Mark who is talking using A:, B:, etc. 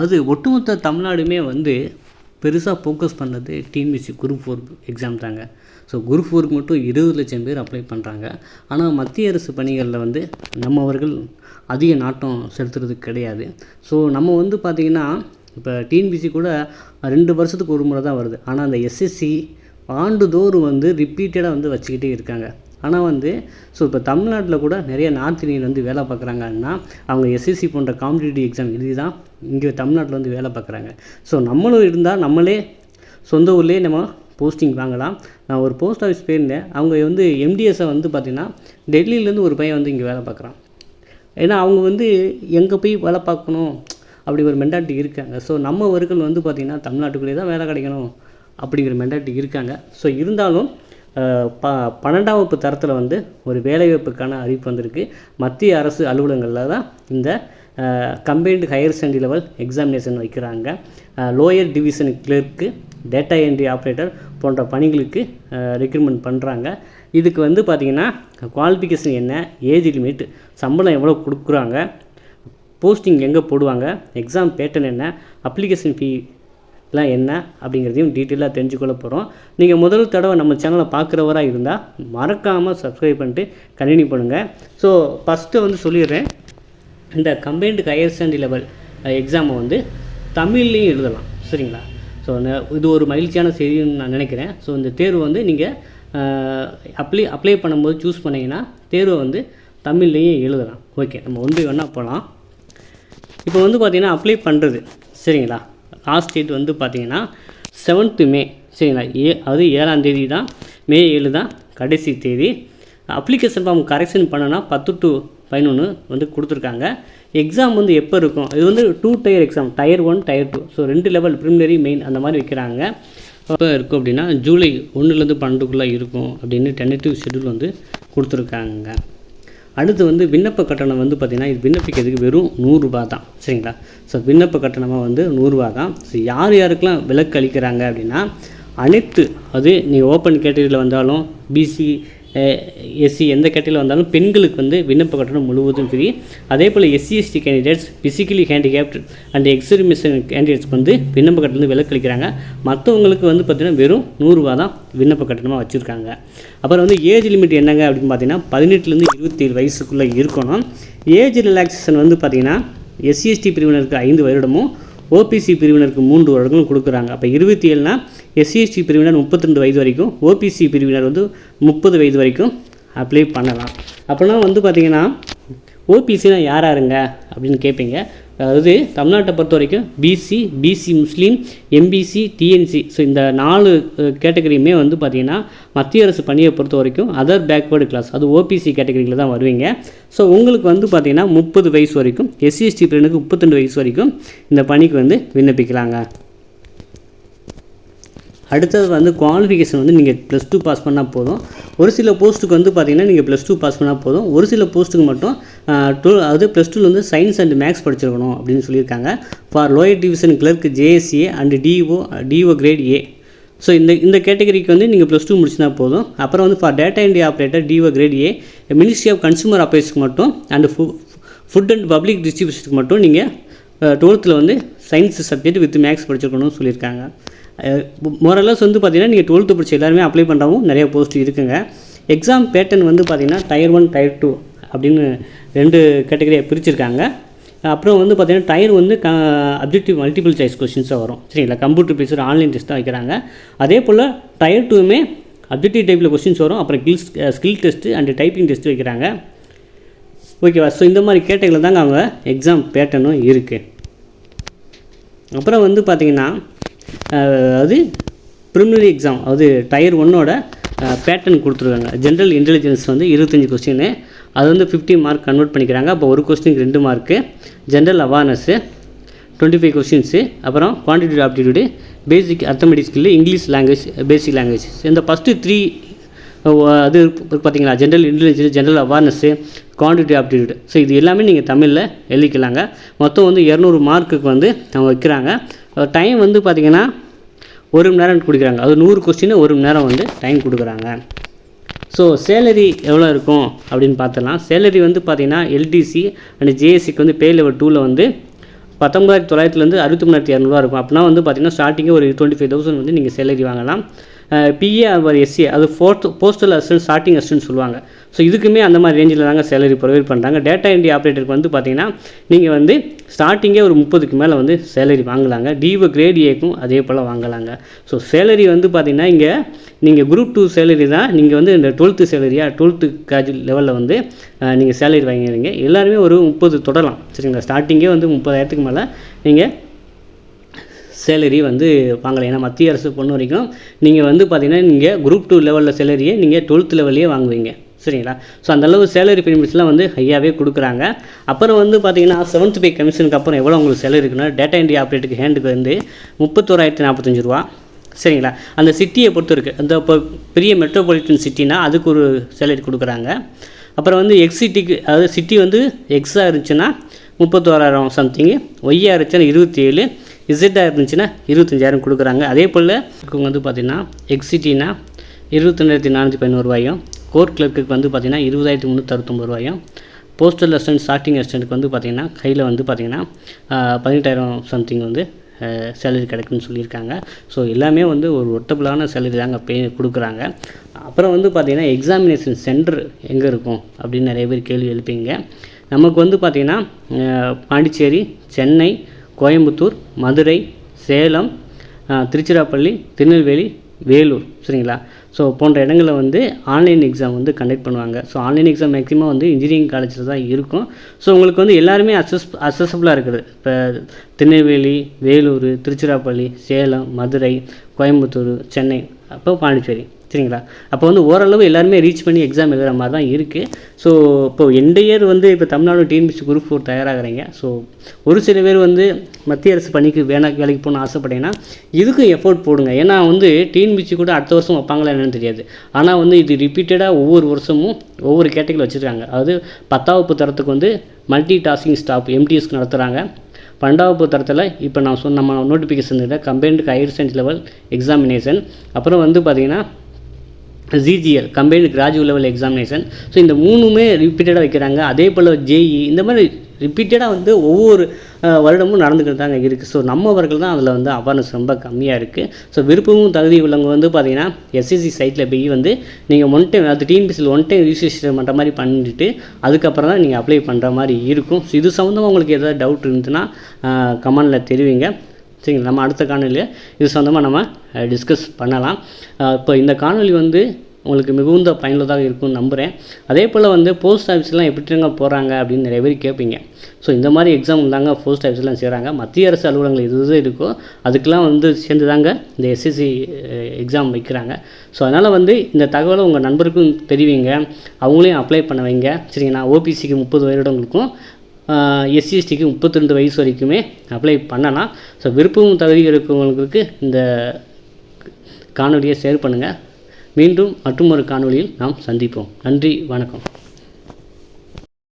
A: அது ஒட்டுமொத்த தமிழ்நாடுமே வந்து பெருசாக ஃபோக்கஸ் பண்ணது டிஎன்பிசி குரூப் ஃபோர் எக்ஸாம் தாங்க. ஸோ குரூப் ஃபோருக்கு மட்டும் இருபது லட்சம் பேர் அப்ளை பண்ணுறாங்க ஆனால் மத்திய அரசு பணிகளில் வந்து நம்மவர்கள் அதிக நாட்டம் செலுத்துறது கிடையாது. ஸோ நம்ம வந்து பார்த்திங்கன்னா இப்போ டிஎன்பிசி கூட ரெண்டு வருஷத்துக்கு ஒரு முறை தான் வருது. ஆனால் அந்த எஸ்எஸ்சி ஆண்டுதோறும் வந்து ரிப்பீட்டடாக வந்து வச்சுக்கிட்டே இருக்காங்க. ஆனால் வந்து ஸோ இப்போ தமிழ்நாட்டில் கூட நிறைய நார்த் இந்தியன் வந்து வேலை பார்க்குறாங்கன்னா அவங்க எஸ்எஸ்சி போன்ற காம்படிட்டிவ் எக்ஸாம் எழுதி தான் இங்கே தமிழ்நாட்டில் வந்து வேலை பார்க்குறாங்க. ஸோ நம்மளும் இருந்தால் நம்மளே சொந்த ஊர்லேயே நம்ம போஸ்டிங் வாங்கலாம். நான் ஒரு போஸ்ட் ஆஃபீஸ் போயிருந்தேன். அவங்க வந்து எம்டிஎஸை வந்து பார்த்திங்கன்னா டெல்லியிலேருந்து ஒரு பையன் வந்து இங்கே வேலை பார்க்குறான். ஏன்னா அவங்க வந்து எங்கே போய் வேலை பார்க்கணும்? அப்படி ஒரு மென்டாலிட்டி இருக்காங்க. ஸோ நம்ம நம்மவர்கள் வந்து பார்த்திங்கன்னா தமிழ்நாட்டுக்குள்ளே தான் வேலை கிடைக்கணும் அப்படிங்கிற மென்டாலிட்டி இருக்காங்க. ஸோ இருந்தாலும் ப பன்னெண்டாம் வகுப்பு தரத்தில் வந்து ஒரு வேலைவாய்ப்புக்கான அறிவிப்பு வந்திருக்கு. மத்திய அரசு அலுவலகங்களில் தான் இந்த combined higher secondary level examination வைக்கிறாங்க. Lower division clerk data entry operator போன்ற பணிகளுக்கு ரெக்ரூட்மெண்ட் பண்ணுறாங்க இதுக்கு வந்து பார்த்திங்கன்னா குவாலிஃபிகேஷன் என்ன ஏஜ் லிமிட் சம்பளம் எவ்வளோ கொடுக்குறாங்க போஸ்டிங் எங்கே போடுவாங்க எக்ஸாம் பேட்டர்ன் என்ன அப்ளிகேஷன் ஃபீ ஃபீலாம் என்ன அப்படிங்கிறதையும் டீட்டெயிலாக தெரிஞ்சுக்கொள்ள போகிறோம் நீங்கள் முதல் தடவை நம்ம சேனலை பார்க்குறவராக இருந்தால் மறக்காமல் சப்ஸ்கிரைப் பண்ணிட்டு கண்டினியூ பண்ணுங்கள் ஸோ ஃபஸ்ட்டு வந்து சொல்லிடுறேன். இந்த கம்பைன்டு ஹையர் ஸ்டாண்டர்ட் லெவல் எக்ஸாமை வந்து தமிழ்லேயும் எழுதலாம். சரிங்களா? ஸோ இது ஒரு மகிழ்ச்சியான செய்தின்னு நான் நினைக்கிறேன். ஸோ இந்த தேர்வு வந்து நீங்கள் அப்ளை அப்ளை பண்ணும்போது சூஸ் பண்ணிங்கன்னா தேர்வை வந்து தமிழ்லேயும் எழுதலாம். ஓகே நம்ம ஒன்று வேணால் போகலாம் இப்போ வந்து பார்த்திங்கன்னா அப்ளை பண்ணுறது சரிங்களா? லாஸ்ட் டேட் வந்து பார்த்திங்கன்னா செவன்த்து மே சரிங்களா? ஏ அது ஏழாம் தேதி தான். மே ஏழு தான் கடைசி தேதி. அப்ளிகேஷன் ஃபார்ம் கரெக்ஷன் பண்ணனா பத்து டு பதினொன்று வந்து கொடுத்துருக்காங்க. எக்ஸாம் வந்து எப்போ இருக்கும்? இது வந்து two tier exam tier one tier two so ரெண்டு லெவல் ப்ரிமினரி மெயின் அந்த மாதிரி வைக்கிறாங்க. எப்போ இருக்கும் அப்படின்னா ஜூலை ஒன்றுலேருந்து பன்னெண்டுக்குள்ளே இருக்கும் அப்படின்னு டென்டேட்டிவ் ஷெட்யூல் வந்து கொடுத்துருக்காங்க. அடுத்து வந்து விண்ணப்ப கட்டணம் வந்து பார்த்திங்கன்னா இது விண்ணப்பிக்கிறதுக்கு வெறும் நூறுரூபா தான். சரிங்களா? ஸோ விண்ணப்ப கட்டணமாக வந்து நூறுரூவா தான். ஸோ யார் யாருக்கெல்லாம் விலக்கு அளிக்கிறாங்க அப்படின்னா அனைத்து அது நீங்கள் ஓப்பன் கேட்டகரியில் வந்தாலும் பிசி எஸ்சி எந்த கேட்டகரியில் வந்தாலும் பெண்களுக்கு வந்து விண்ணப்ப கட்டணம் முழுவதும் ஃப்ரீ அதே போல் SC ST candidates physically handicapped and exhibition கேண்டிடேட்ஸ்க்கு வந்து விண்ணப்ப கட்டணம் விலக்களிக்கிறாங்க. விலக்கு அளிக்கிறாங்க மற்றவங்களுக்கு வந்து பார்த்திங்கன்னா வெறும் நூறுரூவா தான் விண்ணப்ப கட்டணமாக வச்சுருக்காங்க. அப்புறம் வந்து ஏஜ் லிமிட் என்னங்க அப்படின்னு பார்த்தீங்கன்னா பதினெட்டுலேருந்து இருபத்தேழு வயசுக்குள்ளே இருக்கணும். ஏஜ் ரிலாக்ஸேஷன் வந்து பார்த்திங்கன்னா எஸ்சி எஸ்டி பிரிவினருக்கு ஐந்து வருடமும் ஓபிசி பிரிவினருக்கு மூன்று வருடங்களும் கொடுக்குறாங்க. அப்போ இருபத்தி ஏழுனா எஸ்சிஎஸ்டி பிரிவினர் முப்பத்தி ரெண்டு வயது வரைக்கும் ஓபிசி பிரிவினர் வந்து முப்பது வயது வரைக்கும் அப்ளை பண்ணலாம். அப்போனா வந்து பார்த்திங்கன்னா ஓபிசினா யார் யாருங்க? அப்படின்னு கேட்பீங்க அதாவது தமிழ்நாட்டை பொறுத்த வரைக்கும் BC BC Muslim MBC DNC so இந்த நாலு கேட்டகரியுமே வந்து பார்த்திங்கன்னா மத்திய அரசு பணியை பொறுத்த வரைக்கும் அதர் பேக்வேர்டு கிளாஸ் அது ஓபிசி கேட்டகரியில் தான் வருவீங்க. ஸோ உங்களுக்கு வந்து பார்த்திங்கன்னா முப்பது வயசு வரைக்கும் எஸ்சிஎஸ்டி பிரினுக்கு முப்பத்திரெண்டு வயசு வரைக்கும் இந்த பணிக்கு வந்து விண்ணப்பிக்கலாங்க. அடுத்தது வந்து குவாலிஃபிகேஷன் வந்து நீங்கள் ப்ளஸ் டூ பாஸ் பண்ணால் போதும். ஒரு சில போஸ்ட்டுக்கு வந்து பார்த்தீங்கன்னா நீங்கள் ப்ளஸ் டூ பாஸ் பண்ணால் போதும். ஒரு சில போஸ்ட்டுக்கு மட்டும் டூ அதாவது ப்ளஸ் டூவில் வந்து சயின்ஸ் அண்ட் மேக்ஸ் படிச்சிருக்கணும் அப்படின்னு சொல்லியிருக்காங்க. For lower division clerk JSCA and DO DO grade A so இந்த இந்த கேட்டகரிக்கு வந்து நீங்கள் ப்ளஸ் டூ முடிச்சுனா போதும். அப்புறம் வந்து for data India operator DO grade A ministry of consumer அஃபேர்ஸ்க்கு மட்டும் அண்ட் ஃபு ஃபுட் அண்ட் பப்ளிக் டிஸ்ட்ரிபியூஷனுக்கு மட்டும் நீங்கள் டுவெல்த்தில் வந்து சயின்ஸ் சப்ஜெக்ட் வித் மேக்ஸ் படிச்சிருக்கணும்னு சொல்லியிருக்காங்க. மோரலஸ் வந்து பார்த்தீங்கன்னா நீங்கள் டுவெல்த்து படிச்ச எல்லாருமே அப்ளை பண்ணுறவும் நிறைய போஸ்ட் இருக்குங்க. எக்ஸாம் பேட்டர்ன் வந்து பார்த்திங்கன்னா டயர் ஒன் டயர் டூ அப்படின்னு ரெண்டு கேட்டகரியாக பிரிச்சிருக்காங்க. அப்புறம் வந்து பார்த்தீங்கன்னா டயர் வந்து க அப்ஜெக்டிவ் மல்டிபிள் சாய்ஸ் கொஷின்ஸாக வரும். சரிங்களா? கம்ப்யூட்டர் பேசுகிற ஆன்லைன் டெஸ்ட் தான் வைக்கிறாங்க. அதே போல் டயர் டூவுமே அப்ஜெக்டிவ் டைப்பில் கொஸ்டின்ஸ் வரும். அப்புறம் skills skill test and typing test வைக்கிறாங்க. ஓகேவா ஸோ இந்த மாதிரி கேட்டகரியில் தாங்க அவங்க எக்ஸாம் பேட்டர்னும் இருக்குது அப்புறம் வந்து பார்த்திங்கன்னா அது ப்ரிலிமினரி எக்ஸாம் அது டயர் ஒன்னோட பேட்டர்ன் கொடுத்துருக்காங்க. ஜென்ரல் இன்டெலிஜென்ஸ் வந்து இருபத்தஞ்சி கொஸ்டின் அது வந்து ஃபிஃப்டி மார்க் கன்வெர்ட் பண்ணிக்கிறாங்க. அப்போ ஒரு கொஸ்டினுக்கு ரெண்டு mark general awareness twenty five questions அப்புறம் quantity aptitude basic arithmetic skill English language basic language இந்த ஃபஸ்ட்டு த்ரீ அது பார்த்தீங்களா general intelligence general awareness quantity aptitude so இது எல்லாமே நீங்கள் தமிழில் எழுதிக்கலாங்க. மொத்தம் வந்து இரநூறு மார்க்குக்கு வந்து அவங்க வைக்கிறாங்க. டைம் வந்து பார்த்திங்கன்னா ஒரு மணி நேரம் கொடுக்குறாங்க. அது நூறு கொஸ்டின் ஒரு மணி நேரம் வந்து டைம் கொடுக்குறாங்க. ஸோ சேலரி எவ்வளோ இருக்கும் அப்படின்னு பார்த்துலாம் சேலரி வந்து பார்த்திங்கன்னா எல்டிசி அண்ட் ஜேஎஸ்சிக்கு வந்து பே லெவல் டூவில் வந்து பத்தொம்பதாயிரத்தி தொள்ளாயிரத்துலேருந்து அறுபத்தி மூணாயிரத்தி இரநூறுவா இருக்கும் அப்படின்னா வந்து பார்த்தீங்கன்னா ஸ்டார்டிங்கே ஒரு டுவெண்ட்டி ஃபைவ் தௌசண்ட் வந்து நீங்கள் சேலரி வாங்கலாம். பிஏ அது எஸ்சி அது fourth postal assistant starting assistant சொல்லுவாங்க. ஸோ இதுக்குமே அந்த மாதிரி ரேஞ்சில் தாங்க சேலரி ப்ரொவைட் பண்ணுறாங்க டேட்டா என்ட்ரி ஆப்ரேட்டருக்கு வந்து பார்த்தீங்கன்னா நீங்கள் வந்து ஸ்டார்டிங்கே ஒரு முப்பதுக்கு மேலே வந்து சேலரி வாங்கலாங்க. டிஓ கிரேட் ஏக்கும் அதே போல் வாங்கலாங்க. ஸோ சேலரி வந்து பார்த்தீங்கன்னா இங்கே நீங்கள் குரூப் டூ சேலரி தான் நீங்கள் வந்து இந்த டுவெல்த்து சேலரியாக டுவெல்த்து கிராஜுவேட் லெவலில் வந்து நீங்கள் சேலரி வாங்கிடுறீங்க. எல்லாருமே ஒரு முப்பது தொடரலாம் சரிங்களா? ஸ்டார்டிங்கே வந்து முப்பதாயிரத்துக்கு மேலே நீங்கள் சேலரி வந்து வாங்கலாம். ஏன்னா மத்திய அரசு பொண்ணு வரைக்கும் நீங்கள் வந்து பார்த்தீங்கன்னா நீங்கள் குரூப் டூ லெவலில் சேலரியை நீங்கள் டுவெல்த் லெவல்லையே வாங்குவீங்க. சரிங்களா? ஸோ அந்தளவு சேலரி பெனிஃபிட்ஸ்லாம் வந்து ஹையாகவே கொடுக்குறாங்க. அப்புறம் வந்து பார்த்தீங்கன்னா செவன்த் பே கமிஷனுக்கு அப்புறம் எவ்வளோ உங்களுக்கு சேலரி இருக்குன்னா டேட்டா என்ட்ரி ஆப்ரேட்டுக்கு ஹேண்டுக்கு வந்து முப்பத்தோராயிரத்தி நாற்பத்தஞ்சு ரூபா. சரிங்களா? அந்த சிட்டியை பொறுத்து இருக்குது அந்த இப்போ பெரிய மெட்ரோபாலிட்டன் சிட்டினா அதுக்கு ஒரு சேலரி கொடுக்குறாங்க. அப்புறம் வந்து எக்ஸ் சிட்டிக்கு அதாவது சிட்டி வந்து எக்ஸாக இருந்துச்சுன்னா முப்பத்தோராயிரம் சம்திங்கு ஒய்யாக இருந்துச்சுன்னா இருபத்தி ஏழு இசட்டாக இருந்துச்சுன்னா இருபத்தஞ்சாயிரம் கொடுக்குறாங்க. அதே போல் இவங்க வந்து பார்த்திங்கன்னா எக்ஸிட்டினா இருபத்தெண்டாயிரத்தி நானூற்றி பதினோரு ரூபாயும் கோர்ட் கிளர்க்குக்கு வந்து பார்த்திங்கன்னா இருபதாயிரத்தி முந்நூற்றி ரூபாயும் போஸ்டல் அசிஸ்டன்ட் ஸ்டார்டிங் அசிஸ்டண்ட்டுக்கு வந்து பார்த்திங்கன்னா கையில் வந்து பார்த்திங்கன்னா பதினெட்டாயிரம் சம்திங் வந்து சேலரி கிடைக்குன்னு சொல்லியிருக்காங்க. ஸோ எல்லாமே வந்து ஒரு ஒட்டபிளான சேலரி தாங்க பே கொடுக்குறாங்க. அப்புறம் வந்து பார்த்திங்கன்னா எக்ஸாமினேஷன் சென்டர் எங்கே இருக்கும் அப்படின்னு நிறைய பேர் கேள்வி எழுப்பீங்க. நமக்கு வந்து பார்த்திங்கன்னா பாண்டிச்சேரி சென்னை கோயம்புத்தூர் மதுரை சேலம் திருச்சிராப்பள்ளி திருநெல்வேலி வேலூர் சரிங்களா? ஸோ போன்ற இடங்களில் வந்து ஆன்லைன் எக்ஸாம் வந்து கண்டக்ட் பண்ணுவாங்க. ஸோ ஆன்லைன் எக்ஸாம் மேக்ஸிமம் வந்து இன்ஜினியரிங் காலேஜில் தான் இருக்கும். ஸோ உங்களுக்கு வந்து எல்லாருமே அசஸ் அசஸபிளாக இருக்குது. இப்போ திருநெல்வேலி வேலூர் திருச்சிராப்பள்ளி சேலம் மதுரை கோயம்புத்தூர் சென்னை அப்போ பாண்டிச்சேரி. சரிங்களா? அப்போ வந்து ஓரளவு எல்லாருமே ரீச் பண்ணி எக்ஸாம் எழுதுகிற மாதிரி தான் இருக்குது ஸோ இப்போ எந்த இயர் வந்து இப்போ தமிழ்நாடு டிஎன்பிசி குரூப் ஃபோர் தயாராகிறீங்க. ஸோ ஒரு சில பேர் வந்து மத்திய அரசு பணிக்கு வேணா வேலைக்கு போகணும்னு ஆசைப்பட்டீங்கன்னா இதுக்கும் எஃபோர்ட் போடுங்க. ஏன்னா வந்து டிஎன்பிசி கூட அடுத்த வருஷம் வைப்பாங்களா என்னன்னு தெரியாது. ஆனால் வந்து இது ரிப்பீட்டடாக ஒவ்வொரு வருஷமும் ஒவ்வொரு கேட்டகரி வச்சுருக்காங்க. அதாவது பத்தாவது தரத்துக்கு வந்து மல்டி டாஸ்கிங் ஸ்டாப் எம்டிஎஸ்க்கு நடத்துகிறாங்க பன்னெண்டாவது தரத்தில் இப்போ நான் சொன்ன நம்ம notification combined higher second level examination அப்புறம் வந்து பார்த்திங்கன்னா GGL combined gradual level examination so இந்த மூணுமே ரிப்பீட்டடாக வைக்கிறாங்க. அதே போல் ஜேஇ இந்த மாதிரி ரிப்பீட்டடாக வந்து ஒவ்வொரு வருடமும் நடந்துக்கிட்டு தாங்க இருக்குது ஸோ நம்மவர்கள் தான் அதில் வந்து அவேர்னஸ் ரொம்ப கம்மியாக இருக்குது ஸோ விருப்பமும் தகுதி உள்ளவங்க வந்து பார்த்திங்கன்னா எஸ்எஸ்சி சைட்டில் போய் வந்து நீங்கள் ஒன் டைம் அது டிஎன்பிசியில் ஒன் டைம் ரிஜிஸ்ட்ரேஷன் பண்ணுற மாதிரி பண்ணிட்டு அதுக்கப்புறம் தான் நீங்கள் அப்ளை பண்ணுற மாதிரி இருக்கும். ஸோ இது சம்மந்தமாக உங்களுக்கு எதாவது டவுட் இருந்துச்சுன்னா கமெண்டில் தெரிவிங்க. சரிங்களா நம்ம அடுத்த காணொலியில் இது சொந்தமாக நம்ம டிஸ்கஸ் பண்ணலாம். இப்போ இந்த காணொலி வந்து உங்களுக்கு மிகுந்த பயனுள்ளதாக இருக்கும்னு நம்புகிறேன் அதே போல் வந்து போஸ்ட் ஆஃபீஸ்லாம் எப்படிங்க போகிறாங்க அப்படின்னு நிறைய பேர் கேட்பீங்க ஸோ இந்த மாதிரி எக்ஸாம் தாங்க போஸ்ட் ஆஃபீஸ்லாம் செய்கிறாங்க மத்திய அரசு அலுவலகங்கள் எது எது இருக்கோ அதுக்கெலாம் வந்து சேர்ந்து தாங்க இந்த எஸ்எஸ்சி எக்ஸாம் வைக்கிறாங்க. ஸோ அதனால் வந்து இந்த தகவலை உங்கள் நண்பருக்கும் தெரிவிங்க. அவங்களையும் அப்ளை பண்ண வைங்க. சரிங்களா ஓபிசிக்கு முப்பது வருடங்களுக்கும் எஸ்சிஎஸ்டிக்கு முப்பத்தி ரெண்டு வயசு வரைக்குமே அப்ளை பண்ணலாம். ஸோ விருப்பம் தகுதி இருக்கிறவங்களுக்கு இந்த காணொலியை ஷேர் பண்ணுங்கள் மீண்டும் மற்றும் ஒரு காணொலியில் நாம் சந்திப்போம். நன்றி வணக்கம்.